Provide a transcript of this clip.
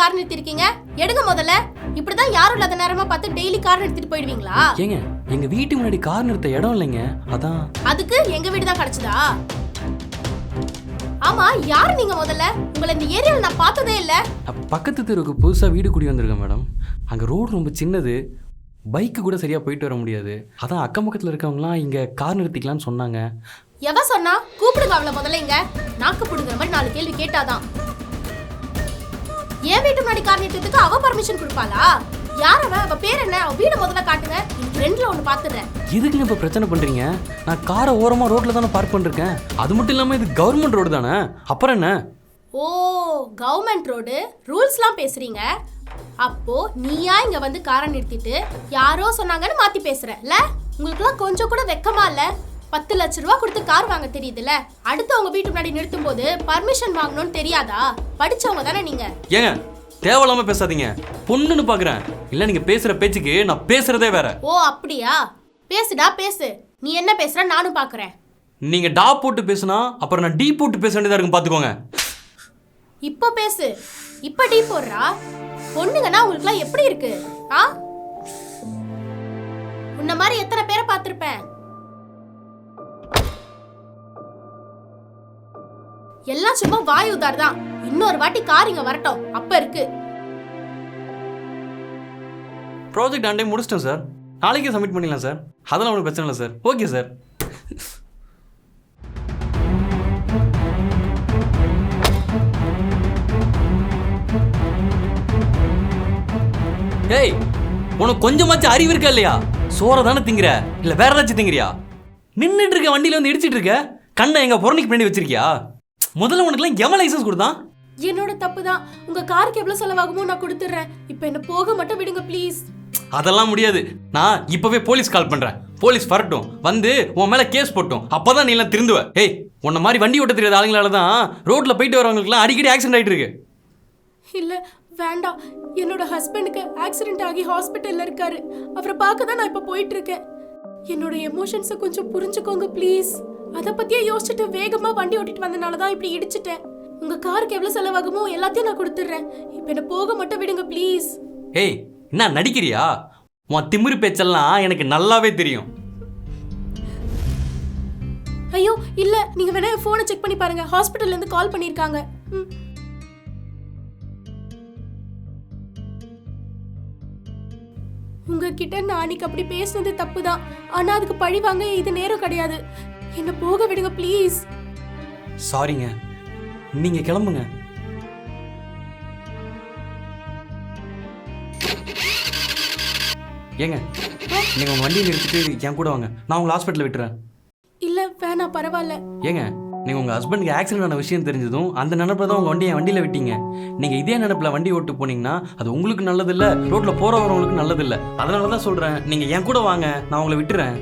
Car நிறுத்திருக்கீங்க எடுங்க முதல்ல. இப்படிதான் யாரும் இல்லாத நேரமா பார்த்து டெய்லி கார் நிறுத்திட்டு போயிடுவீங்களா? ஏங்க எங்க வீட்டு முன்னாடி கார் நிறுத்த இடம் இல்லைங்க. அதான். அதுக்கு எங்க வீடு தான் கிடைச்சதா? ஆமா யாரு நீங்க முதல்ல? உங்களை இந்த ஏரியால நான் பார்த்ததே இல்ல. நான் பக்கத்து தெருவுக்கு புதுசாக வீடு குடி வந்திருக்கேன் மேடம். அங்கே ரோடு ரொம்ப சின்னது. பைக்கு கூட சரியாக போயிட்டு வர முடியாது. அதான் அக்கம் பக்கத்தில் இருக்கவங்களாம் இங்கே கார் நிறுத்திக்கலாம்னு சொன்னாங்க. எவ சொன்னா? கூப்பிடுங்க அவளை முதல்ல இங்க. நாக்கு புடுங்குற மாதிரி நாலு கேள்வி கேட்டாதான். என் வீட்டு முன்னாடி கார் நிறுத்தத்துக்கு அவ பர்மிஷன் கொடுப்பாளா? யார் அவ? அவ பேர் என்ன? அவ வீடு முதல்ல காட்டுங்க. இன்னைக்கு ரெண்டுல ஒண்ணு பாத்துறேன் எதுக்குங்க இப்போ பிரச்சனை பண்ணுறீங்க நான் காரை ஓரமாக ரோட்டில் தானே பார்க் பண்ணிருக்கேன். அது மட்டும் இல்லாமல் இது கவர்மெண்ட் ரோடு தானே? அப்புறம் என்ன? ஓ கவர்மெண்ட் ரோடு ரூல்ஸ்லாம் பேசுறீங்க? அப்போ நீயா இங்க வந்து காரை நிறுத்திட்டு யாரோ சொன்னாங்கன்னு மாத்தி பேசுறல உங்களுக்குலாம் கொஞ்சம் கூட வெக்கமா இல்ல? பத்து லட்ச ரூபா கொடுத்து கார் வாங்க தெரியுதுல்ல? அடுத்து உங்க வீட்டு முன்னாடி நிறுத்தும் போது பர்மிஷன் வாங்கணும்னு தெரியாதா? படிச்சவங்க தானே நீங்க. ஏங்க தேவையில்லாமல் பேசாதீங்க. பொண்ணுன்னு பார்க்குறேன் இல்லை நீங்கள் பேசுகிற பேச்சுக்கு நான் பேசுகிறதே வேற. ஓ அப்படியா? பேசுடா பேசு. நீ என்ன பேசுற நானும் பாக்குறேன். நீங்கள் டா போட்டு பேசுனா அப்புறம் நான் டீ போட்டு பேச வேண்டியதாக இருக்கும் பார்த்துக்கோங்க இப்போ பேசு. இப்ப டீ போடுறா? பொண்ணுங்கன்னா உங்களுக்குலாம் எப்படி இருக்கு? ஆ? உன்ன மாதிரி எத்தனை பேரை பார்த்திருப்பேன்? எல்லாம் சும்மா வாய் உதார் தான். இன்னொரு வாட்டி கார் இங்க வரட்டும். அப்ப இருக்கு. ப்ராஜெக்ட் ஆண்டே முடிச்சிட்டேன் சார் நாளைக்கே சப்மிட் பண்ணிடலாம் சார் அதெல்லாம் ஒன்றும் பிரச்சனை இல்லை சார் ஓகே சார் ஏய் உனக்கு கொஞ்சமாச்சும் அறிவு இருக்கா இல்லையா? சோறை தானே திங்கிற. இல்லை வேற ஏதாச்சும் திங்கிறியா? நின்றுட்டு இருக்க வண்டியில் வந்து இடிச்சிட்டு இருக்க? கண்ணை எங்கள் புறணிக்கு பின்னாடி வச்சிருக்கியா? முதல்ல உனக்குலாம் எவன் லைசன்ஸ் கொடுத்தான்? என்னோட தப்பு தான் உங்க காருக்கு எவ்வளவு செலவாகுமோ நான் கொடுத்துறேன் இப்போ என்ன போக மட்டும் விடுங்க ப்ளீஸ் அதெல்லாம் முடியாது. நான் இப்பவே போலீஸ் கால் பண்றேன். போலீஸ் வரட்டும். வந்து உன் மேல கேஸ் போட்டும். அப்பதான் நீ எல்லாம் திருந்துவ. ஏய் உன்ன மாதிரி வண்டி ஓட்ட தெரியாத ஆளுங்களால தான் ரோட்ல போயிட்டு வரவங்களுக்குலாம் அடிக்கடி ஆக்சிடென்ட் ஆயிட்டு இருக்கு. இல்ல வேண்டாம். என்னோட ஹஸ்பண்டுக்கு ஆக்சிடென்ட் ஆகி ஹாஸ்பிட்டல்ல இருக்காரு. அவரை பார்க்க தான் நான் இப்ப போயிட்டு இருக்கேன். என்னோட எமோஷன்ஸை கொஞ்சம் புரிஞ்சுக்கோங்க ப்ளீஸ் அதை பத்தியே யோசிச்சுட்டு வேகமா வண்டி ஓட்டிட்டு வந்தனால தான் இப்படி இடிச்சிட்டேன். உங்க காருக்கு எவ்வளவு செலவாகுமோ எல்லாத்தையும் நான் கொடுத்துட்றேன். இப்போ என்ன போக மட்டும் விடுங்க ப்ளீஸ் ஏய் என்ன நடிக்கிறியா? உன் திமிரு பேச்செல்லாம் எனக்கு நல்லாவே தெரியும். ஐயோ இல்ல நீங்க வேணா போனை செக் பண்ணி பாருங்க. ஹாஸ்பிட்டல்ல இருந்து கால் பண்ணிருக்காங்க. உங்ககிட்ட நான் அன்னைக்கு அப்படி பேசுனது தப்பு தான் ஆனா அதுக்கு பழி வாங்க இது நேரம் கிடையாது. என்ன போக விடுங்க ப்ளீஸ் சாரிங்க நீங்க கிளம்புங்க. ஏங்க நீங்க உங்க வண்டியை நிறுத்திட்டு என் கூட வாங்க. நான் உங்களை ஹாஸ்பிட்டலில் விட்டுறேன். இல்ல வேணாம் பரவாயில்ல. ஏங்க நீங்க உங்க ஹஸ்பண்டுக்கு ஆக்சிடென்ட் ஆன விஷயம் தெரிஞ்சதும் அந்த நினப்பில் தான் உங்க வண்டியை வண்டியில விட்டீங்க. நீங்க இதே நினப்பில் வண்டி ஓட்டு போனீங்கன்னா அது உங்களுக்கு நல்லது இல்ல ரோட்ல போற வரவங்களுக்கு நல்லது இல்ல அதனால தான் சொல்றேன் நீங்க என் கூட வாங்க நான் உங்களை விட்டுறேன்.